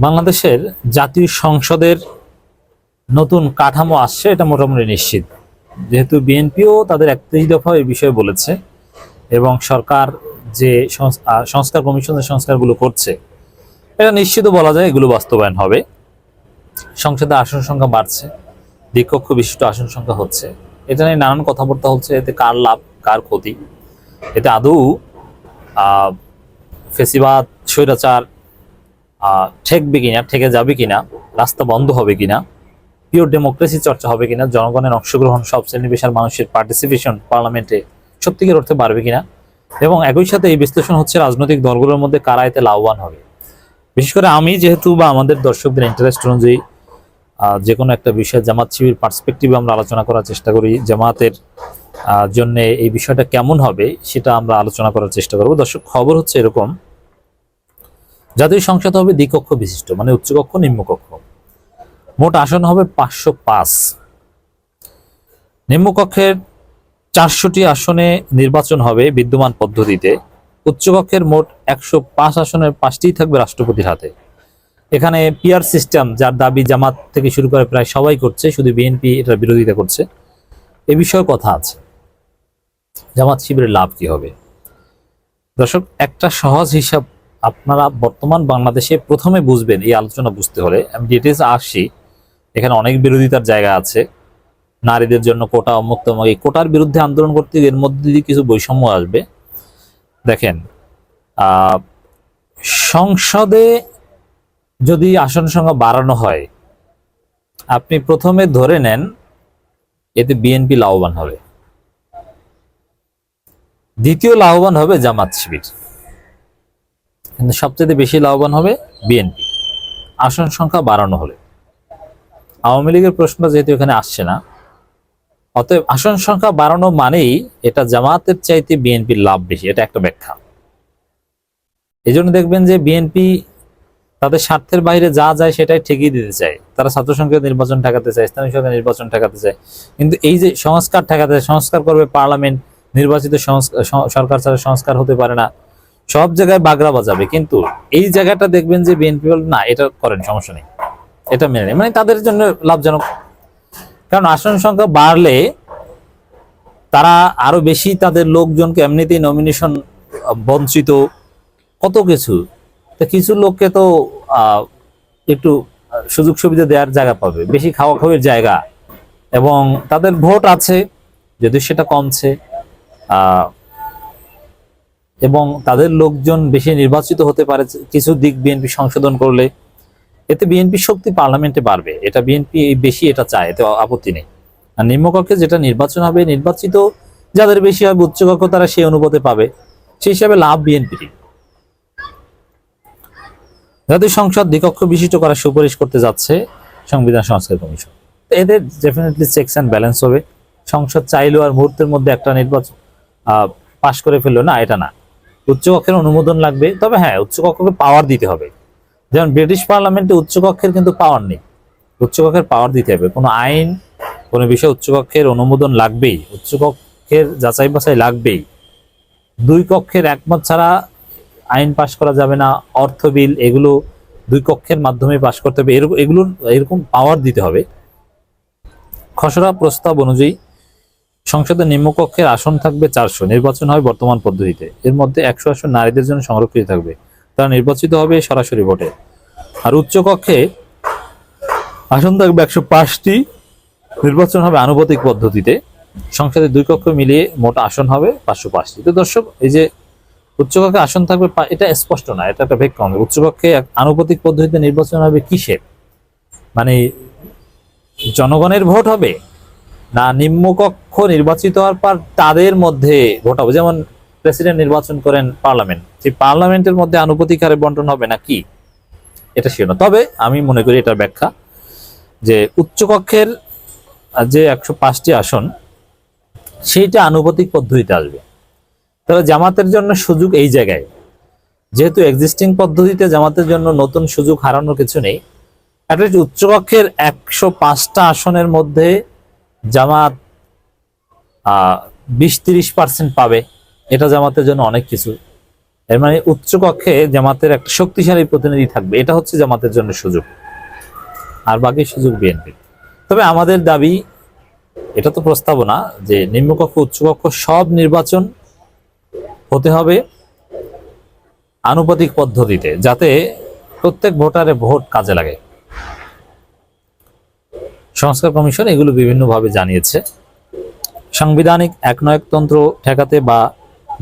বাংলাদেশের জাতীয় সংসদের নতুন কাঠামো আসছে, এটা মোটামুটি নিশ্চিত। যেহেতু বিএনপিও তাদের একত্রিশ দফা এই বিষয়ে বলেছে এবং সরকার যে সংস- সংস্কার কমিশনের সংস্কারগুলো করছে, এটা নিশ্চিত বলা যায় এগুলো বাস্তবায়ন হবে। সংসদে আসন সংখ্যা বাড়ছে দ্বিকক্ষ বিশিষ্ট আসন সংখ্যা হচ্ছে। এটা নিয়ে নানান কথাবার্তা হচ্ছে, এতে কার লাভ, কার ক্ষতি? এতে আদৌ ফেসিবাদ, স্বৈরাচার ঠেকবে কিনা, ঠেকে যাবে কিনা, রাস্তা বন্ধ হবে কিনা পিওর ডেমোক্রেসি চর্চা হবে কিনা, জনগণের অংশগ্রহণ সব শ্রেণি পেশার মানুষের পার্টিসিপেশন পার্লামেন্টে সত্যিকার অর্থে বাড়বে কিনা এবং একই সাথে এই বিশ্লেষণ হচ্ছে রাজনৈতিক দলগুলোর মধ্যে কারা এতে লাভবান হবে। বিশেষ করে আমি যেহেতু বা আমাদের দর্শকদের ইন্টারেস্ট অনুযায়ী যে কোনো একটা বিষয়ে জামাত শিবির পার্সপেক্টিভে আমরা আলোচনা করার চেষ্টা করি, জামাতের জন্য এই বিষয়টা কেমন হবে সেটা আমরা আলোচনা করার চেষ্টা করব। দর্শক, খবর হচ্ছে এরকম জাতীয় সংসদ হবে দ্বিকক্ষ বিশিষ্ট মানে উচ্চকক্ষ, নিম্নকক্ষ। মোট আসন হবে পাঁচশো পাঁচ। নিম্নকক্ষের চারশোটি আসনে নির্বাচন হবে বিদ্যমান পদ্ধতিতে। উচ্চকক্ষের মোট একশো পাঁচ আসনের পাঁচটিই থাকবে রাষ্ট্রপতির হাতে। এখানে পিআর সিস্টেম, যার দাবি জামাত থেকে শুরু করে প্রায় সবাই করছে, শুধু বিএনপি এটার বিরোধিতা করছে। এ বিষয়ে কথা আছে। জামাত শিবিরের লাভ কি হবে? দর্শক, একটা সহজ হিসাব আপনারা বর্তমান বাংলাদেশে প্রথমে বুঝবেন এই আলোচনা বুঝতে হলে। আমি ডিটেলস আসছি। এখানে অনেক বিরোধিতার জায়গা আছে। নারীদের জন্য কোটা অমুক তমুক এই কোটার বিরুদ্ধে আন্দোলন করতে এর মধ্যে দিয়ে কিছু বৈষম্য আসবে। দেখেন সংসদে যদি আসন সংখ্যা বাড়ানো হয়, আপনি প্রথমে ধরে নেন এতে বিএনপি লাভবান হবে। দ্বিতীয় লাভবান হবে জামাত শিবির। কিন্তু সবচেয়ে বেশি লাভবান হবে বিএনপি। আসন সংখ্যা বাড়ানো হলে। আওয়ামী লীগের প্রশ্ন যেহেতু এখানে আসছে না, অতএব আসন সংখ্যা বাড়ানো মানেই এটা জামাতের চাইতে বিএনপির লাভ বেশি, এটা একটা ব্যাখ্যা। এই দেখবেন যে বিএনপি তাদের স্বার্থের বাইরে যা যায় সেটাই ঠেকিয়ে দিতে চায়। তারা ছাত্র সংসদ নির্বাচন ঠেকাতে চায়, স্থানীয় সরকার নির্বাচন ঠেকাতে চায়। কিন্তু এই যে সংস্কার ঠেকাতে, সংস্কার করবে পার্লামেন্ট, নির্বাচিত সরকার ছাড়া সংস্কার হতে পারে না। সব জায়গায় বাগড়া বাজাবে, কিন্তু এই জায়গাটা দেখবেন যে বিএনপি না, এটা করেন, সমস্যা নেই। এটা মেনে নেই মানে তাদের জন্য লাভজনক। কারণ আসন সংখ্যা বাড়লে তারা আরও বেশি তাদের লোকজনকে এমনিতেই নমিনেশন বঞ্চিত, কত কিছু। তা কিছু লোককে তো একটু সুযোগ সুবিধা দেওয়ার জায়গা পাবে। বেশি খাওয়া খাওয়ির জায়গা। এবং তাদের ভোট আছে যদিও সেটা কমছে এবং তাদের লোকজন বেশি নির্বাচিত হতে পারে, কিছু দিক বিএনপি সংশোধন করলে, এতে বিএনপি শক্তি পার্লামেন্টে বাড়বে। এটা বিএনপি বেশি এটা চায়, এতে আপত্তি নেই। আর নিম্নকক্ষে যেটা নির্বাচন হবে, নির্বাচিত যাদের বেশি হবে উচ্চকক্ষ তারা সেই অনুপাতে পাবে। সেই হিসাবে লাভ বিএনপির জাতীয় সংসদ দ্বিকক্ষ বিশিষ্ট করার সুপারিশ করতে যাচ্ছে সংবিধান সংস্কার কমিশন। এদের ডেফিনেটলি চেকস অ্যান্ড ব্যালেন্স হবে। সংসদ চাইলেও আর মুহূর্তের মধ্যে একটা নির্বাচন পাশ করে ফেলল, না, এটা না। উচ্চকক্ষের অনুমোদন লাগবে, তবে হ্যাঁ উচ্চকক্ষকে পাওয়ার দিতে হবে। যেমন ব্রিটিশ পার্লামেন্টে উচ্চকক্ষের কিন্তু পাওয়ার নেই। উচ্চকক্ষের পাওয়ার দিতে হবে। কোনো আইন, কোনো বিষয়ে উচ্চকক্ষের অনুমোদন লাগবেই। উচ্চকক্ষের যাচাই বাছাই লাগবেই। দুই কক্ষের একমত ছাড়া আইন পাশ করা যাবে না, অর্থ বিল, এগুলো দুই কক্ষের মাধ্যমে পাশ করতে হবে। এরকম, এগুলোর, এরকম পাওয়ার দিতে হবে। খসড়া প্রস্তাব অনুযায়ী সংসদের নিম্নকক্ষের আসন থাকবে চারশো, নির্বাচন হয় বর্তমান পদ্ধতিতে। এর মধ্যে একশো আসন নারীদের জন্য সংরক্ষিত থাকবে। তারা নির্বাচিত হবে সরাসরি ভোটে। আর উচ্চকক্ষে আসন থাকবে একশো পাঁচটি, নির্বাচন হবে আনুপাতিক পদ্ধতিতে। সংসদের দুই কক্ষ মিলিয়ে মোট আসন হবে পাঁচশো পাঁচটি। তো দর্শক, এই যে উচ্চকক্ষে আসন থাকবে এটা স্পষ্ট না, এটা একটা ভেক কম উচ্চকক্ষে আনুপাতিক পদ্ধতিতে নির্বাচন হবে কিসের? মানে জনগণের ভোট হবে না নিম্নকক্ষ নির্বাচিত হওয়ার পর তাদের মধ্যে ভোট হবে। যেমন প্রেসিডেন্ট নির্বাচন করেন পার্লামেন্ট। সেই পার্লামেন্টের মধ্যে আনুপাতিক হারে বন্টন হবে না কি? এটা ছিল না। তবে আমি মনে করি এটার ব্যাখ্যা যে উচ্চকক্ষের যে একশো পাঁচটি আসন, সেইটা আনুপাতিক পদ্ধতিতে আসবে। তবে জামাতের জন্য সুযোগ এই জায়গায়। যেহেতু এক্সিস্টিং পদ্ধতিতে জামাতের জন্য নতুন সুযোগ হারানোর কিছু নেই অ্যাটলিস্ট উচ্চকক্ষের একশো পাঁচটা আসনের মধ্যে জামাত বিশ তিরিশ পার্সেন্ট পাবে। এটা জামাতের জন্য অনেক কিছু। এর মানে উচ্চ কক্ষে জামাতের একটা শক্তিশালী প্রতিনিধি থাকবে। এটা হচ্ছে জামাতের জন্য সুযোগ। আর বাকি সুযোগ বিএনপি তবে আমাদের দাবি, এটা তো প্রস্তাবনা, যে নিম্নকক্ষ, উচ্চকক্ষ সব নির্বাচন হতে হবে আনুপাতিক পদ্ধতিতে, যাতে প্রত্যেক ভোটারে ভোট কাজে লাগে। সংস্কার কমিশন এগুলো বিভিন্নভাবে জানিয়েছে। সাংবিধানিক একনায়কতন্ত্র ঠেকাতে বা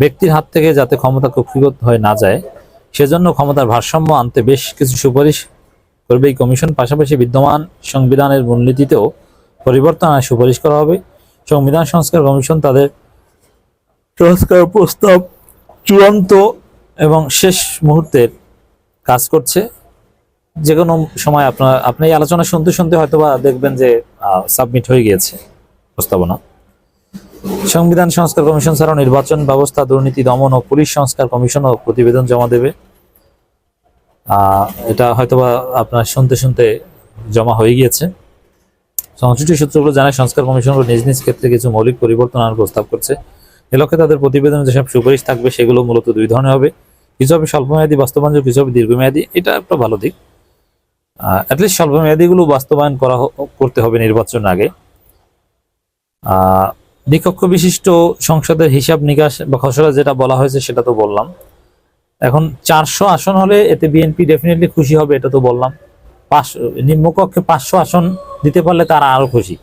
ব্যক্তির হাত থেকে যাতে ক্ষমতা কক্ষিগত হয়ে না যায়, সেজন্য ক্ষমতার ভারসাম্য আনতে বেশ কিছু সুপারিশ করবে এই কমিশন। পাশাপাশি বিদ্যমান সংবিধানের মূলনীতিতেও পরিবর্তন আনার সুপারিশ করা হবে। সংবিধান সংস্কার কমিশন তাদের সংস্কার প্রস্তাব চূড়ান্ত এবং শেষ মুহূর্তের কাজ করছে। যে কোনো সময় আপনার, আপনি এই আলোচনা শুনতে শুনতে হয়তোবা দেখবেন যে সাবমিট হয়ে গিয়েছে প্রস্তাবনা। সংবিধান সংস্কার কমিশন ছাড়াও নির্বাচন ব্যবস্থা, দুর্নীতি দমন ও পুলিশ সংস্কার কমিশনও প্রতিবেদন জমা দেবে। এটা হয়তোবা আপনার শুনতে শুনতে জমা হয়ে গিয়েছে। সংশ্লিষ্ট সূত্রগুলো জানায়, সংস্কার কমিশনগুলো নিজ নিজ ক্ষেত্রে কিছু মৌলিক পরিবর্তন আনার প্রস্তাব করছে। এ লক্ষ্যে তাদের প্রতিবেদনে যেসব সুপারিশ থাকবে, সেগুলো মূলত দুই ধরনের হবে। কিছু হবে স্বল্পমেয়াদী, বাস্তবায়ন কিছু হবে দীর্ঘমেয়াদী, এটা একটা ভালো দিক। অ্যাটলিস্ট স্বল্পমেয়াদীগুলো বাস্তবায়ন করা করতে হবে নির্বাচন আগে। দ্বিকক্ষ বিশিষ্ট সংসদের হিসাব নিকাশ বা খসড়া যেটা বলা হয়েছে সেটা তো বললাম। এখন চারশো আসন হলে এতে বিএনপি ডেফিনেটলি খুশি হবে, এটা তো বললাম। পাঁচশো নিম্নকক্ষে পাঁচশো আসন দিতে পারলে তারা আরও খুশি।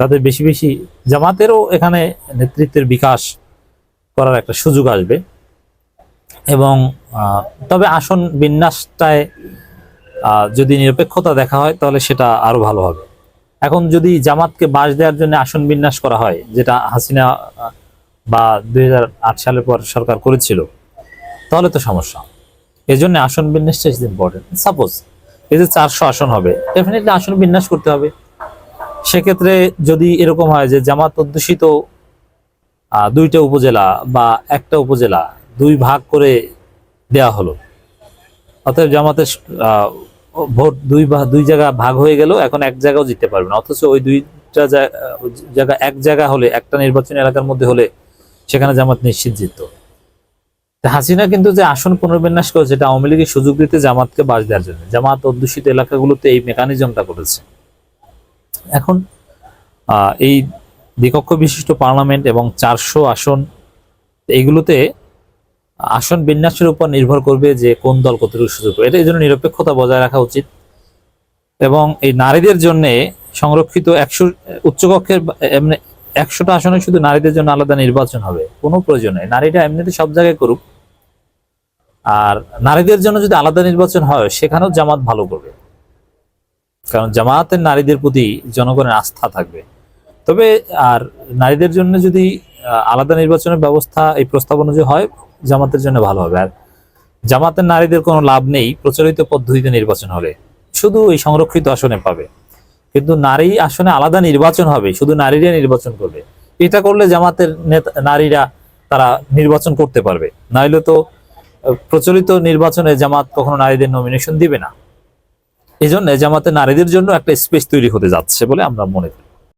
তাদের বেশি বেশি জামাতেরও এখানে নেতৃত্বের বিকাশ করার একটা সুযোগ আসবে। এবং তবে আসন বিন্যাসটায় যদি নিরপেক্ষতা দেখা হয় তাহলে সেটা আরও ভালো হবে। এখন যদি জামাতকে বাস দেওয়ার জন্য আসন বিন্যাস করা হয়, যেটা হাসিনা বা দুই সালের পর সরকার করেছিল, তাহলে তো সমস্যা। এই জন্য আসন বিন্যাসটা ইজ ইম্পর্টেন্ট সাপোজ এই যে চারশো আসন হবে ডেফিনেটলি আসন বিন্যাস করতে হবে। সেক্ষেত্রে যদি এরকম হয় যে জামাত অধ্যুষিত দুইটা উপজেলা বা একটা উপজেলা দুই ভাগ করে দেয়া হলো, অতএব জামাতের ভোট দুই দুই জায়গা ভাগ হয়ে গেল, এখন এক জায়গাও জিততে পারবে না। অথচ ওই দুইটা জায়- জায়গা, এক জায়গা হলে, একটা নির্বাচনী এলাকার মধ্যে হলে সেখানে জামাত নিশ্চিত জিতত। হাসিনা কিন্তু যে আসন পুনর্বিন্যাস করেছে, এটা আওয়ামী লীগের সুযোগ দিতে জামাতকে বাস দেওয়ার জন্য। জামাত অধ্যুষিত এলাকাগুলোতে এই মেকানিজমটা করেছে। এখন এই দ্বিকক্ষ বিশিষ্ট পার্লামেন্ট এবং চারশো আসন, এইগুলোতে আসন বিন্যাসের উপর নির্ভর করবে যে কোন দল কতটুকু সুযোগ পাবে। এটা এই জন্য নিরপেক্ষতা বজায় রাখা উচিত। এবং এই নারীদের জন্য সংরক্ষিত একশো উচ্চকক্ষের এমনি একশোটা আসনে শুধু নারীদের জন্য আলাদা নির্বাচন হবে। কোনো প্রয়োজন নেই। নারীরা এমনিতে সব জায়গায় করুক। আর নারীদের জন্য যদি আলাদা নির্বাচন হয়, সেখানেও জামাত ভালো করবে। কারণ জামাতের নারীদের প্রতি জনগণের আস্থা থাকবে। তবে আর নারীদের জন্য যদি আলাদা নির্বাচনের ব্যবস্থা এই প্রস্তাব অনুযায়ী হয়, জামাতের জন্য ভালো হবে। আর জামাতের নারীদের কোনো লাভ নেই, প্রচলিত পদ্ধতিতে নির্বাচন হলে শুধু এই সংরক্ষিত আসনে পাবে। কিন্তু নারী আসনে আলাদা নির্বাচন হবে, শুধু নারীরা নির্বাচন করবে। এটা করলে জামাতের নেতা, নারীরা তারা নির্বাচন করতে পারবে। নাইলে তো প্রচলিত নির্বাচনে জামাত কখনো নারীদের নমিনেশন দিবে না। এই জন্য জামাতে নারীদের জন্য একটা স্পেস তৈরি হতে যাচ্ছে বলে আমরা মনে করি।